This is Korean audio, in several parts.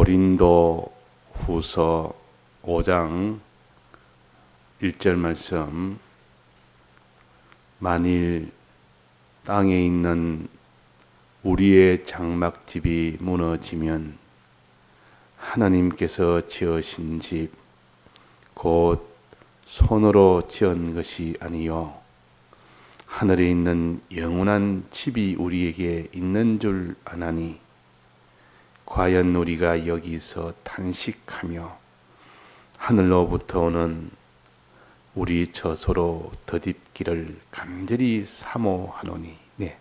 고린도 후서 5장 1절 말씀. 만일 땅에 있는 우리의 장막집이 무너지면 하나님께서 지으신 집 곧 손으로 지은 것이 아니요. 하늘에 있는 영원한 집이 우리에게 있는 줄 아나니 과연 우리가 여기서 탄식하며 하늘로부터 오는 우리 저소로 더딥기를 간절히 사모하노니 네.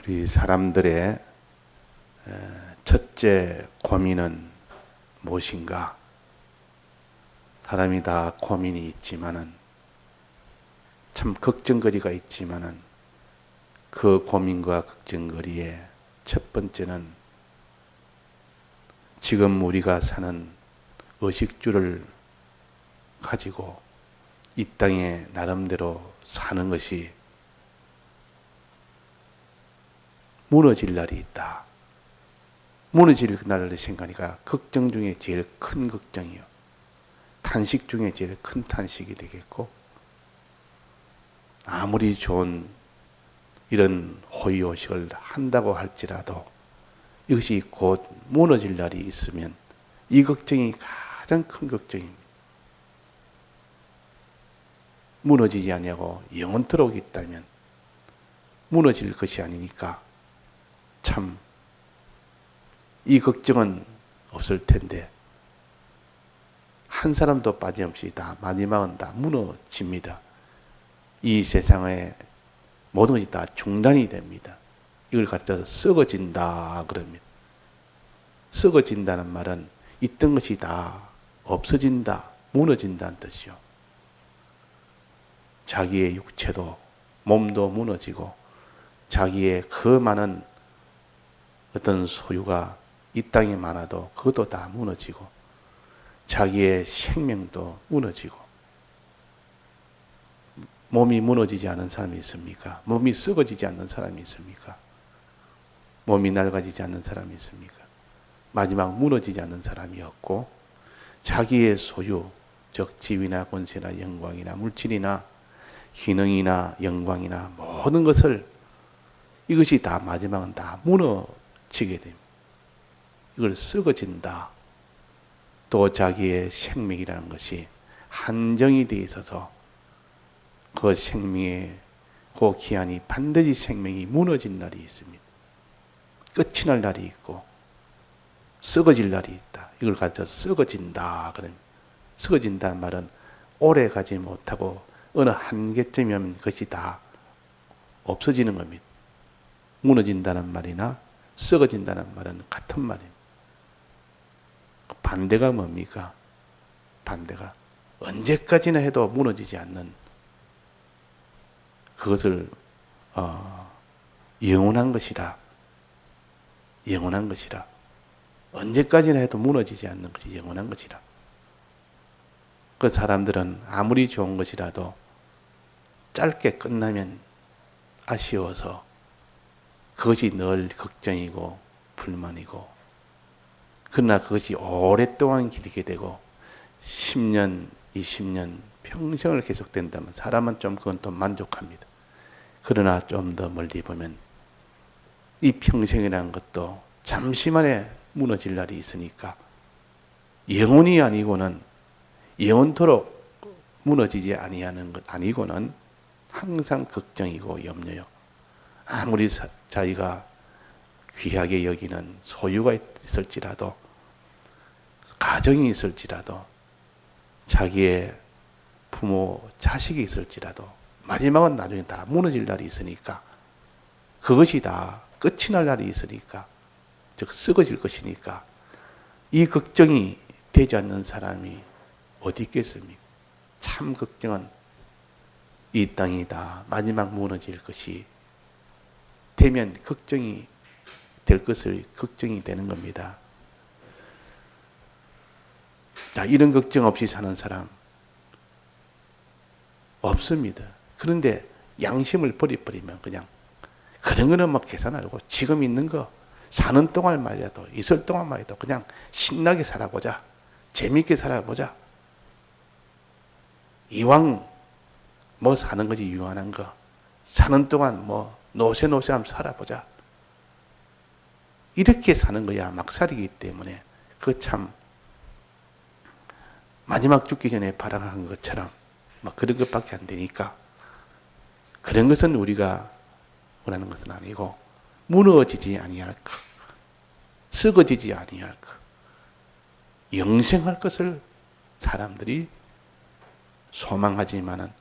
우리 사람들의 첫째 고민은 무엇인가? 사람이 다 고민이 있지만은 참 걱정거리가 있지만은 그 고민과 걱정거리의 첫 번째는 지금 우리가 사는 의식주를 가지고 이 땅에 나름대로 사는 것이 무너질 날이 있다. 무너질 날을 생각하니까 걱정 중에 제일 큰 걱정이요. 탄식 중에 제일 큰 탄식이 되겠고, 아무리 좋은 이런 호의호식을 한다고 할지라도 이것이 곧 무너질 날이 있으면 이 걱정이 가장 큰 걱정입니다. 무너지지 아니하고 영원토록 있다면 무너질 것이 아니니까 참 이 걱정은 없을 텐데 한 사람도 빠짐없이 다 마지막은 다 무너집니다. 이 세상에 모든 것이 다 중단이 됩니다. 이걸 가르쳐서 썩어진다 그럽니다. 썩어진다는 말은 있던 것이 다 없어진다, 무너진다는 뜻이요. 자기의 육체도 몸도 무너지고 자기의 그 많은 어떤 소유가 이 땅에 많아도 그것도 다 무너지고 자기의 생명도 무너지고 몸이 무너지지 않은 사람이 있습니까? 몸이 썩어지지 않는 사람이 있습니까? 몸이 낡아지지 않는 사람이 있습니까? 마지막 무너지지 않는 사람이 없고 자기의 소유, 즉 지위나 권세나 영광이나 물질이나 기능이나 영광이나 모든 것을 이것이 다 마지막은 다 무너지게 됩니다. 이걸 썩어진다. 또 자기의 생명이라는 것이 한정이 되어 있어서 그 생명의 그 기한이 반드시 생명이 무너진 날이 있습니다. 끝이 날 날이 있고 썩어질 날이 있다. 이걸 가르쳐 썩어진다. 그럼 썩어진다는 말은 오래 가지 못하고 어느 한계점이면 그것이 다 없어지는 겁니다. 무너진다는 말이나 썩어진다는 말은 같은 말입니다. 반대가 뭡니까? 반대가 언제까지나 해도 무너지지 않는 그것을 어, 영원한 것이라 영원한 것이라 언제까지나 해도 무너지지 않는 것이 영원한 것이라 그 사람들은 아무리 좋은 것이라도 짧게 끝나면 아쉬워서 그것이 늘 걱정이고 불만이고 그러나 그것이 오랫동안 길게 되고 10년, 20년, 평생을 계속된다면 사람은 좀 그건 또 만족합니다. 그러나 좀 더 멀리 보면 이 평생이라는 것도 잠시만에 무너질 날이 있으니까 영원이 아니고는 영원토록 무너지지 아니하는 것 아니고는 항상 걱정이고 염려요. 아무리 자기가 귀하게 여기는 소유가 있을지라도 가정이 있을지라도 자기의 부모 자식이 있을지라도 마지막은 나중에 다 무너질 날이 있으니까 그것이 다 끝이 날 날이 있으니까 즉 썩어질 것이니까 이 걱정이 되지 않는 사람이 어디 있겠습니까? 참 걱정은 이 땅이 다 마지막 무너질 것이 되면 걱정이 될 것을 걱정이 되는 겁니다. 자, 이런 걱정 없이 사는 사람, 없습니다. 그런데 양심을 버려버리면 그냥 그런 거는 막 계산하고 지금 있는 거 사는 동안 말이라도 있을 동안 말이라도 그냥 신나게 살아보자. 재밌게 살아보자. 이왕 뭐 사는 거지 유한한 거. 사는 동안 뭐 노세노세 하면 살아보자. 이렇게 사는 거야 막살이기 때문에 그 참 마지막 죽기 전에 발악한 것처럼 막 그런 것밖에 안 되니까 그런 것은 우리가 원하는 것은 아니고 무너지지 아니할 것, 썩어지지 아니할 것, 영생할 것을 사람들이 소망하지만은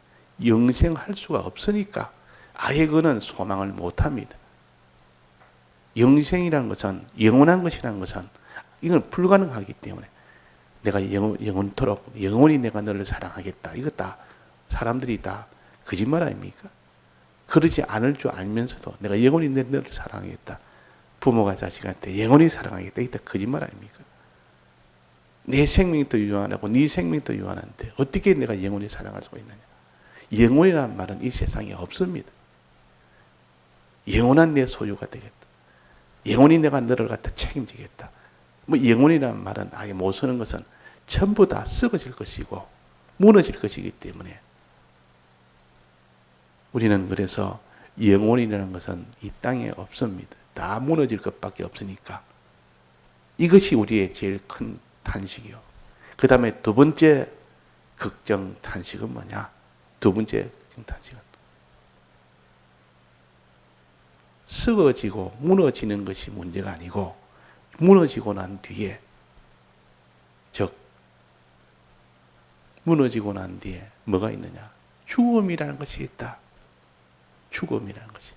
영생할 수가 없으니까 아예 그는 소망을 못 합니다. 영생이라는 것은 영원한 것이라는 것은 이건 불가능하기 때문에 내가 영원, 영원 토록 영원히 내가 너를 사랑하겠다. 이거 다 사람들이 다 거짓말 아닙니까? 그러지 않을 줄 알면서도 내가 영원히 내 너를 사랑하겠다. 부모가 자식한테 영원히 사랑하겠다. 이게 다 거짓말 아닙니까? 내 생명이 더 유한하고 네 생명이 더 유한한데 어떻게 내가 영원히 사랑할 수가 있느냐? 영원이라는 말은 이 세상에 없습니다. 영원한 내 소유가 되겠다. 영원히 내가 너를 갖다 책임지겠다. 뭐 영원이라는 말은 아예 못 쓰는 것은 전부 다 썩어질 것이고 무너질 것이기 때문에 우리는 그래서 영원이라는 것은 이 땅에 없습니다. 다 무너질 것밖에 없으니까 이것이 우리의 제일 큰 탄식이요. 그 다음에 두 번째 걱정 탄식은 뭐냐? 두 번째 걱정 탄식은 썩어지고 무너지는 것이 문제가 아니고 무너지고 난 뒤에 즉 무너지고 난 뒤에 뭐가 있느냐? 죽음이라는 것이 있다. 죽음이라는 것이.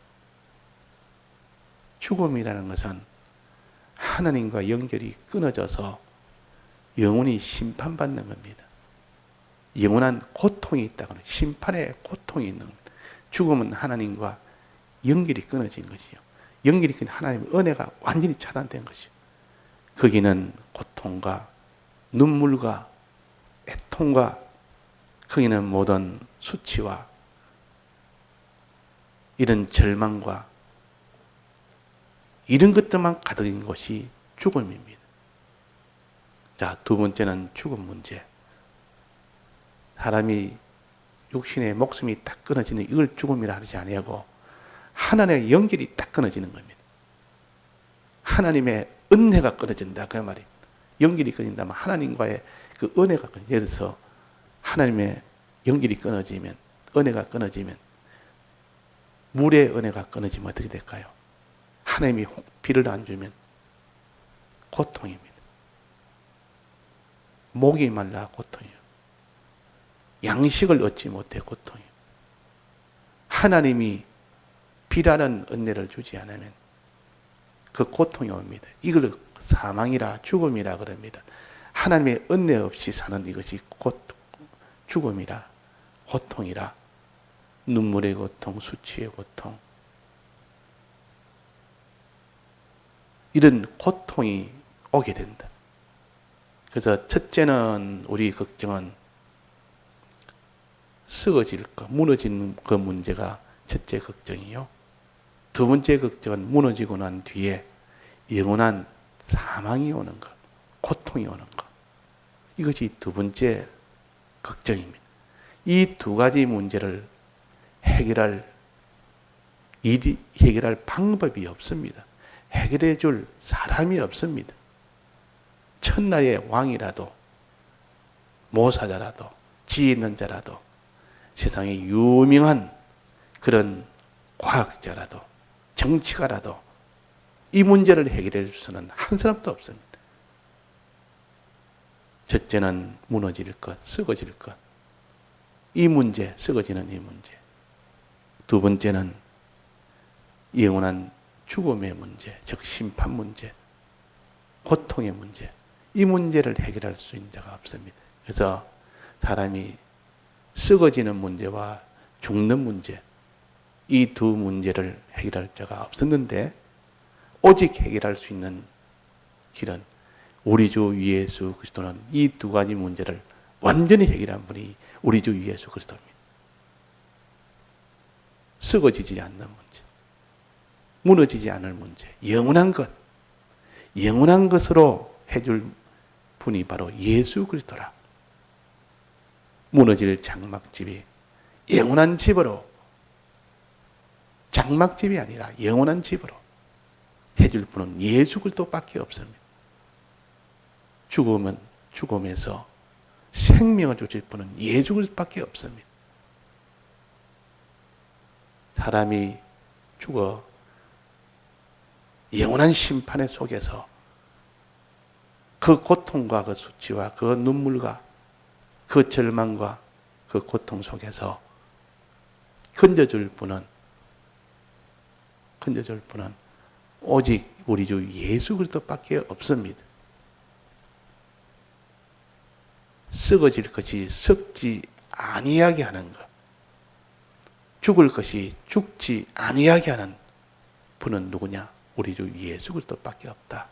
죽음이라는 것은 하나님과 연결이 끊어져서 영원히 심판받는 겁니다. 영원한 고통이 있다거나 심판의 고통이 있는 겁니다. 죽음은 하나님과 연결이 끊어진 것이요. 연결이 끊 하나님의 은혜가 완전히 차단된 것이요. 거기는 고통과 눈물과 애통과 거기는 모든 수치와 이런 절망과 이런 것들만 가득인 것이 죽음입니다. 자, 두 번째는 죽음 문제. 사람이 육신의 목숨이 딱 끊어지는 이걸 죽음이라 하지 아니하고 하나님의 연결이 딱 끊어지는 겁니다. 하나님의 은혜가 끊어진다 그 말이. 연결이 끊어진다면 하나님과의 그 은혜가 끊어. 예를 들어서 하나님의 연결이 끊어지면 은혜가 끊어지면 물의 은혜가 끊어지면 어떻게 될까요? 하나님이 비를 안 주면 고통입니다. 목이 말라 고통이요. 양식을 얻지 못해 고통이요. 하나님이 비라는 은혜를 주지 않으면 그 고통이 옵니다. 이걸 사망이라 죽음이라 그럽니다. 하나님의 은혜 없이 사는 이것이 곧 죽음이라 고통이라 눈물의 고통, 수치의 고통 이런 고통이 오게 된다. 그래서 첫째는 우리 걱정은 썩어질 것, 무너지는 그 문제가 첫째 걱정이요. 두 번째 걱정은 무너지고 난 뒤에 영원한 사망이 오는 것, 고통이 오는 것. 이것이 두 번째 걱정입니다. 이 두 가지 문제를 해결할 일이 해결할 방법이 없습니다. 해결해 줄 사람이 없습니다. 천나의 왕이라도 모사자라도 지혜 있는 자라도 세상에 유명한 그런 과학자라도 정치가라도 이 문제를 해결해 줄 수는 한 사람도 없습니다. 첫째는 무너질 것, 썩어질 것. 이 문제, 썩어지는 이 문제. 두 번째는 영원한 죽음의 문제, 즉 심판 문제, 고통의 문제. 이 문제를 해결할 수 있는 자가 없습니다. 그래서 사람이 썩어지는 문제와 죽는 문제, 이 두 문제를 해결할 자가 없었는데, 오직 해결할 수 있는 길은 우리 주 예수 그리스도는 이 두 가지 문제를 완전히 해결한 분이 우리 주 예수 그리스도입니다. 썩어지지 않는 문제, 무너지지 않을 문제, 영원한 것, 영원한 것으로 해줄 분이 바로 예수 그리스도라. 무너질 장막집이 영원한 집으로 장막집이 아니라 영원한 집으로 해줄 분은 예수 그리스도밖에 없습니다. 죽으면 죽음에서 생명을 주실 분은 예수 그리스도밖에 없습니다. 사람이 죽어 영원한 심판의 속에서 그 고통과 그 수치와 그 눈물과 그 절망과 그 고통 속에서 건져줄 분은 건져줄 분은 오직 우리 주 예수 그리스도밖에 없습니다. 썩어질 것이 썩지 아니하게 하는 것. 죽을 것이 죽지 아니하게 하는 분은 누구냐? 우리 주 예수 그리스도밖에 없다.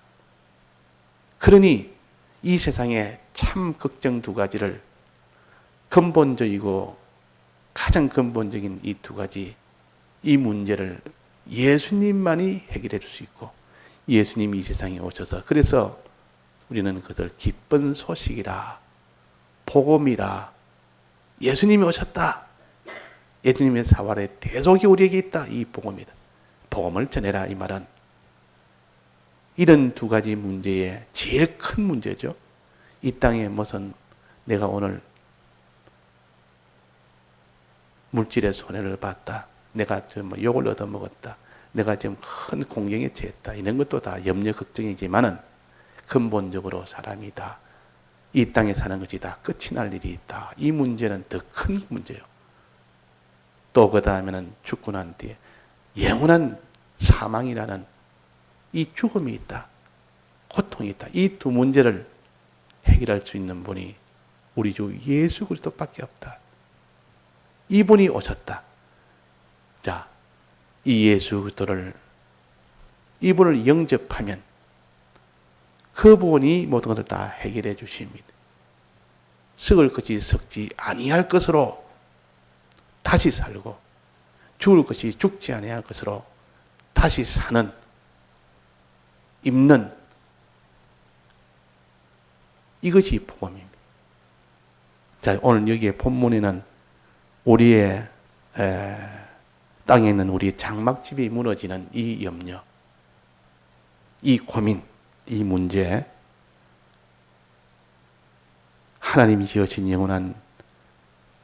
그러니 이 세상에 참 걱정 두 가지를 근본적이고 가장 근본적인 이 두 가지 이 문제를 예수님만이 해결해 줄 수 있고 예수님이 이 세상에 오셔서 그래서 우리는 그것을 기쁜 소식이라 복음이라 예수님이 오셨다. 예수님의 사활의 대속이 우리에게 있다. 이 복음이다. 복음을 전해라 이 말은 이런 두 가지 문제의 제일 큰 문제죠. 이 땅에 무슨 내가 오늘 물질의 손해를 봤다. 내가 좀 욕을 얻어먹었다. 내가 지금 큰 공경에 처했다. 이런 것도 다 염려 걱정이지만은 근본적으로 사람이 다 이 땅에 사는 것이 다 끝이 날 일이 있다. 이 문제는 더 큰 문제요. 또 그 다음에는 죽고 난 뒤에 영원한 사망이라는 이 죽음이 있다. 고통이 있다. 이 두 문제를 해결할 수 있는 분이 우리 주 예수 그리스도밖에 없다. 이분이 오셨다. 자, 이 예수 그리스도를 이분을 영접하면 그분이 모든 것을 다 해결해 주십니다. 썩을 것이 썩지 아니할 것으로 다시 살고 죽을 것이 죽지 아니할 것으로 다시 사는 입는 이것이 복음입니다. 자, 오늘 여기에 본문에는 우리의 에, 땅에 있는 우리 장막집이 무너지는 이 염려, 이 고민, 이 문제, 하나님이 지으신 영원한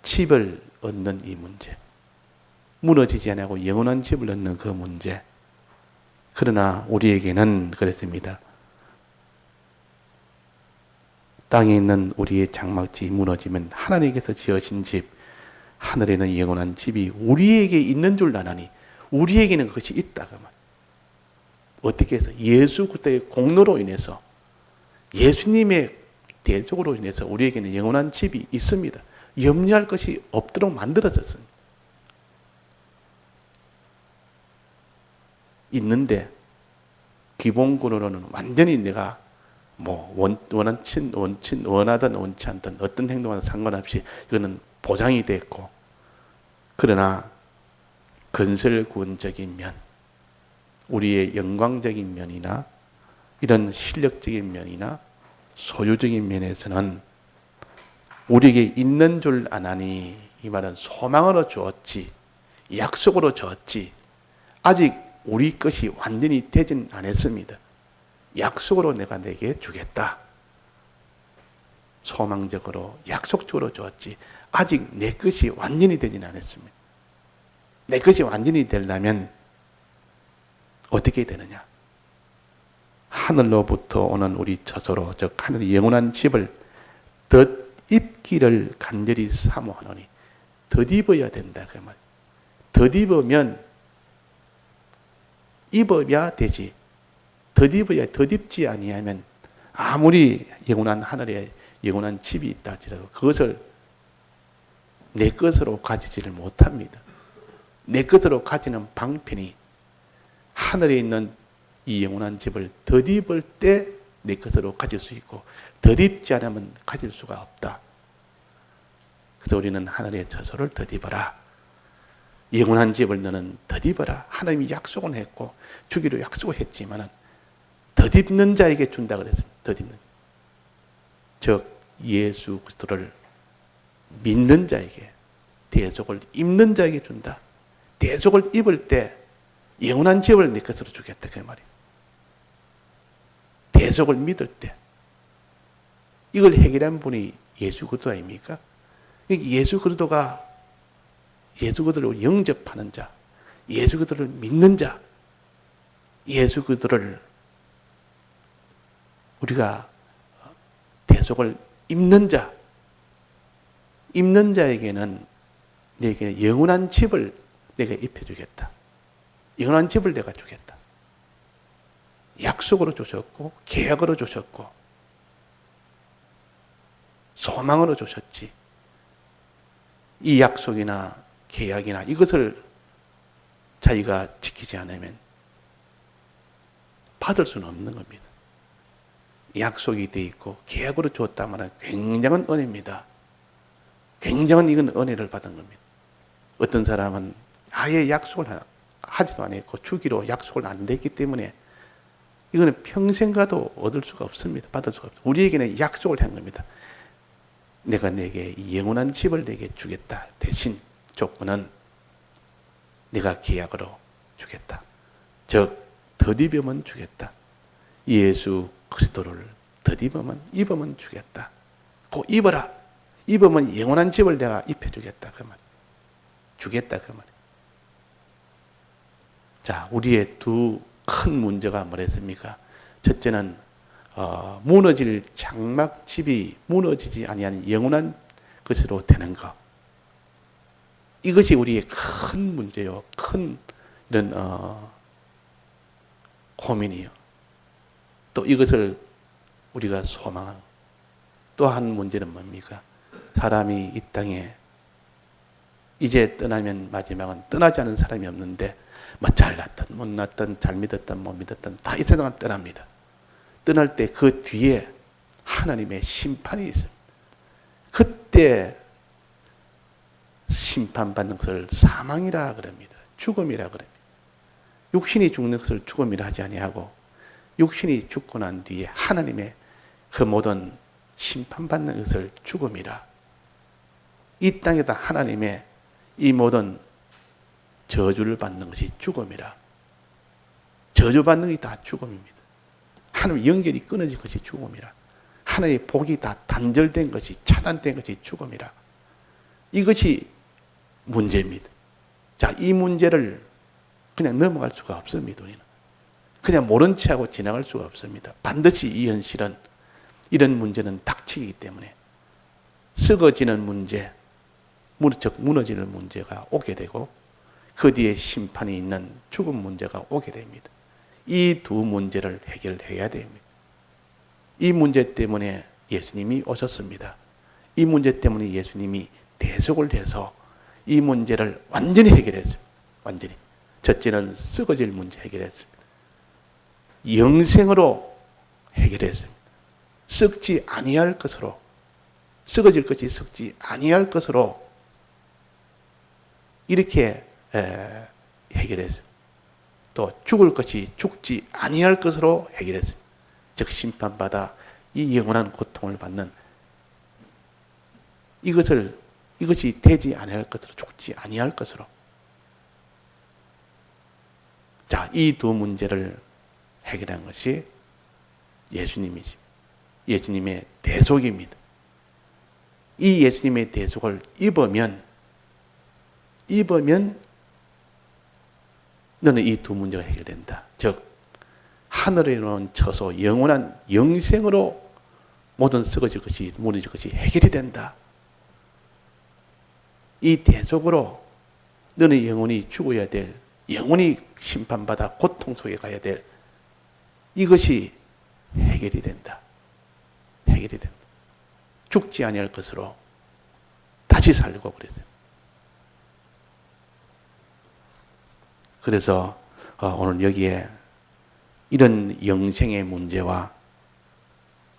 집을 얻는 이 문제, 무너지지 않고 영원한 집을 얻는 그 문제. 그러나 우리에게는 그랬습니다. 땅에 있는 우리의 장막집이 무너지면 하나님께서 지으신 집, 하늘에 는 영원한 집이 우리에게 있는 줄 아나니 우리에게는 그것이 있다. 어떻게 해서 예수 그때의 공로로 인해서 예수님의 대적으로 인해서 우리에게는 영원한 집이 있습니다. 염려할 것이 없도록 만들어졌습니다. 있는데 기본권으로는 완전히 내가 뭐 원, 원친 원친 원하든 원치 않든 어떤 행동하든 상관없이 이거는 보장이 됐고 그러나 건설군적인 면 우리의 영광적인 면이나 이런 실력적인 면이나 소유적인 면에서는 우리에게 있는 줄 아나니 이 말은 소망으로 주었지 약속으로 주었지 아직 우리 것이 완전히 되진 않았습니다. 약속으로 내가 내게 주겠다. 소망적으로 약속적으로 주었지 아직 내 것이 완전히 되진 않았습니다. 내 것이 완전히 되려면 어떻게 되느냐? 하늘로부터 오는 우리 처소로 즉 하늘의 영원한 집을 덧입기를 간절히 사모하노니 덧입어야 된다 그 말. 덧입으면 입어야 되지. 덧입어야 덧입지 아니하면 아무리 영원한 하늘에 영원한 집이 있다 할지라도 그것을 내 것으로 가지지를 못합니다. 내 것으로 가지는 방편이 하늘에 있는 이 영원한 집을 덧입을 때 내 것으로 가질 수 있고 덧입지 않으면 가질 수가 없다. 그래서 우리는 하늘의 처소를 덧입어라. 영원한 집을 너는 덧입어라. 하나님이 약속은 했고 주기로 약속을 했지만은 덧입는 자에게 준다 그랬습니다. 덧입는. 즉 예수 그리스도를 믿는 자에게 대속을 입는 자에게 준다. 대속을 입을 때 영원한 집을 내 것으로 주겠다 그 말이에요. 대속을 믿을 때 이걸 해결한 분이 예수 그리스도 아닙니까? 예수 그리스도가 예수 그리스도를 영접하는 자, 예수 그리스도를 믿는 자, 예수 그리스도를 우리가 대속을 입는 자, 입는 자에게는 내게 영원한 집을 내가 입혀주겠다. 영원한 집을 내가 주겠다. 약속으로 주셨고, 계약으로 주셨고, 소망으로 주셨지. 이 약속이나 계약이나 이것을 자기가 지키지 않으면 받을 수는 없는 겁니다. 약속이 돼 있고 계약으로 줬다면 굉장한 은혜입니다. 굉장한 이건 은혜를 받은 겁니다. 어떤 사람은 아예 약속을 하지도 않았고 주기로 약속을 안 됐기 때문에 이거는 평생 가도 얻을 수가 없습니다. 받을 수가 없습니다. 우리에게는 약속을 한 겁니다. 내가 내게 영원한 집을 내게 주겠다. 대신 조건은 네가 계약으로 주겠다. 즉 더디으면 주겠다. 예수 그리스도를 더디으면 입으면 주겠다. 꼭 입어라. 입으면 영원한 집을 내가 입혀주겠다. 그 말. 주겠다. 그 말. 자, 우리의 두 큰 문제가 뭐랬습니까? 첫째는 어, 무너질 장막집이 무너지지 아니하는 영원한 것으로 되는 것. 이것이 우리의 큰 문제요. 큰 이런 어, 고민이요. 또 이것을 우리가 소망하는 또한 문제는 뭡니까? 사람이 이 땅에 이제 떠나면 마지막은 떠나지 않은 사람이 없는데 뭐 잘났든 못났든 잘 믿었든 못 믿었든 다 이 세상은 떠납니다. 떠날 때 그 뒤에 하나님의 심판이 있습니다. 그때 심판받는 것을 사망이라 그럽니다. 죽음이라 그럽니다. 육신이 죽는 것을 죽음이라 하지 아니하고 육신이 죽고 난 뒤에 하나님의 그 모든 심판받는 것을 죽음이라. 이 땅에다 하나님의 이 모든 저주를 받는 것이 죽음이라. 저주받는 게 다 죽음입니다. 하나님 연결이 끊어진 것이 죽음이라. 하나님의 복이 다 단절된 것이 차단된 것이 죽음이라. 이것이 문제입니다. 자, 이 문제를 그냥 넘어갈 수가 없습니다. 우리는. 그냥 모른 채 하고 지나갈 수가 없습니다. 반드시 이 현실은 이런 문제는 닥치기 때문에 썩어지는 문제, 즉 무너지는 문제가 오게 되고 그 뒤에 심판이 있는 죽음 문제가 오게 됩니다. 이 두 문제를 해결해야 됩니다. 이 문제 때문에 예수님이 오셨습니다. 이 문제 때문에 예수님이 대속을 해서 이 문제를 완전히 해결했습니다. 완전히. 첫째는 썩어질 문제 해결했습니다. 영생으로 해결했습니다. 썩지 아니할 것으로 썩어질 것이 썩지 아니할 것으로 이렇게 해결했습니다. 또 죽을 것이 죽지 아니할 것으로 해결했습니다. 즉 심판받아 이 영원한 고통을 받는 이것을 이것이 되지 아니할 것으로 죽지 아니할 것으로 자, 이 두 문제를 해결한 것이 예수님이지. 예수님의 대속입니다. 이 예수님의 대속을 입으면 입으면 너는 이 두 문제가 해결된다. 즉 하늘에 놓은 처소 영원한 영생으로 모든 썩어질 것이 무너질 것이 해결이 된다. 이 대속으로 너는 영원히 죽어야 될 영원히 심판받아 고통 속에 가야 될 이것이 해결이 된다. 해결이 된다. 죽지 아니할 것으로 다시 살고 그랬어요. 그래서 어, 오늘 여기에 이런 영생의 문제와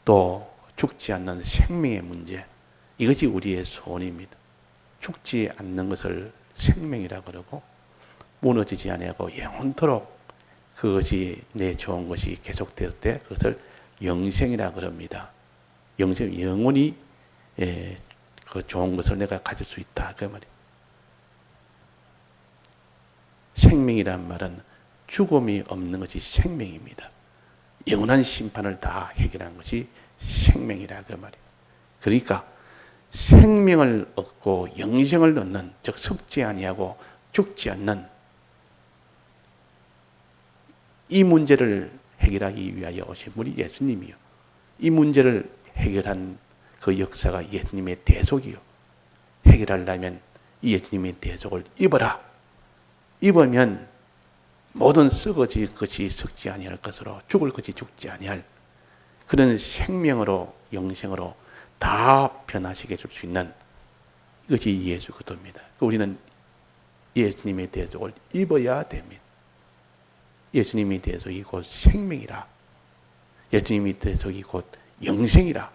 또 죽지 않는 생명의 문제 이것이 우리의 소원입니다. 죽지 않는 것을 생명이라 그러고 무너지지 아니하고 영원토록 그것이 내 좋은 것이 계속될 때 그것을 영생이라 그럽니다. 영생 영원히 예, 그 좋은 것을 내가 가질 수 있다 그 말이. 생명이란 말은 죽음이 없는 것이 생명입니다. 영원한 심판을 다 해결한 것이 생명이라 그 말이에요. 그러니까 생명을 얻고 영생을 얻는 즉 속지 아니하고 죽지 않는 이 문제를 해결하기 위하여 오신 분이 예수님이요. 이 문제를 해결한 그 역사가 예수님의 대속이요. 해결하려면 이 예수님의 대속을 입어라. 입으면 모든 썩어질 것이 썩지 아니할 것으로 죽을 것이 죽지 아니할 그런 생명으로 영생으로 다 변화시켜 줄 수 있는 이것이 예수 그리스도입니다. 우리는 예수님의 대속을 입어야 됩니다. 예수님의 대속이 곧 생명이라. 예수님의 대속이 곧 영생이라.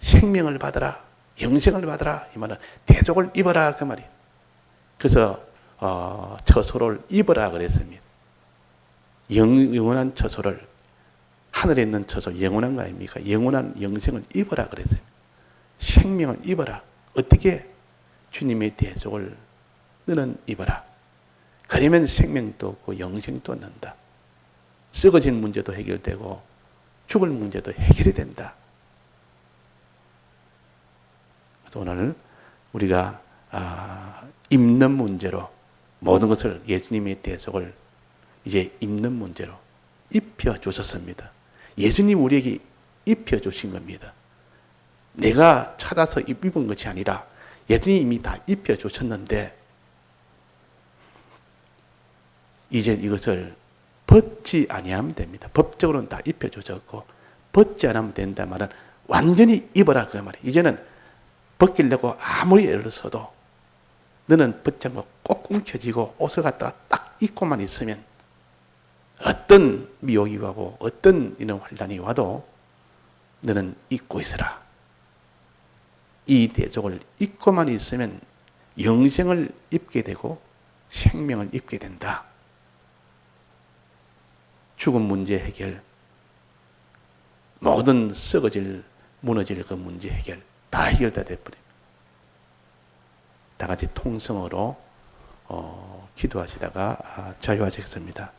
생명을 받아라. 영생을 받아라. 이 말은 대속을 입어라. 그 말이에요. 그래서 어, 처소를 입어라 그랬습니다. 영, 영원한 처소를 하늘에 있는 처소 영원한 거 아닙니까? 영원한 영생을 입어라 그랬어요. 생명을 입어라. 어떻게 주님의 대속을 너는 입어라. 그러면 생명도 없고 영생도 얻는다. 썩어진 문제도 해결되고 죽을 문제도 해결이 된다. 오늘 우리가 아, 입는 문제로 모든 것을 예수님의 대속을 이제 입는 문제로 입혀 주셨습니다. 예수님 우리에게 입혀 주신 겁니다. 내가 찾아서 입은 것이 아니라 예수님이 이미 다 입혀 주셨는데 이제 이것을 벗지 아니하면 됩니다. 법적으로는 다 입혀 주셨고 벗지 않으면 된다 말은 완전히 입어라 그 말이에요. 이제는 벗기려고 아무리 애를 써도 너는 벗장고 꼭 움켜쥐고 옷을 갖다가 딱 입고만 있으면 어떤 미혹이 와고 어떤 이런 환란이 와도 너는 입고 있으라. 이 대적을 입고만 있으면 영생을 입게 되고 생명을 입게 된다. 죽음 문제 해결, 모든 썩어질, 무너질 그 문제 해결 다 해결다 돼버립니다. 다 같이 통성으로 어, 기도하시다가 아, 자유하시겠습니다.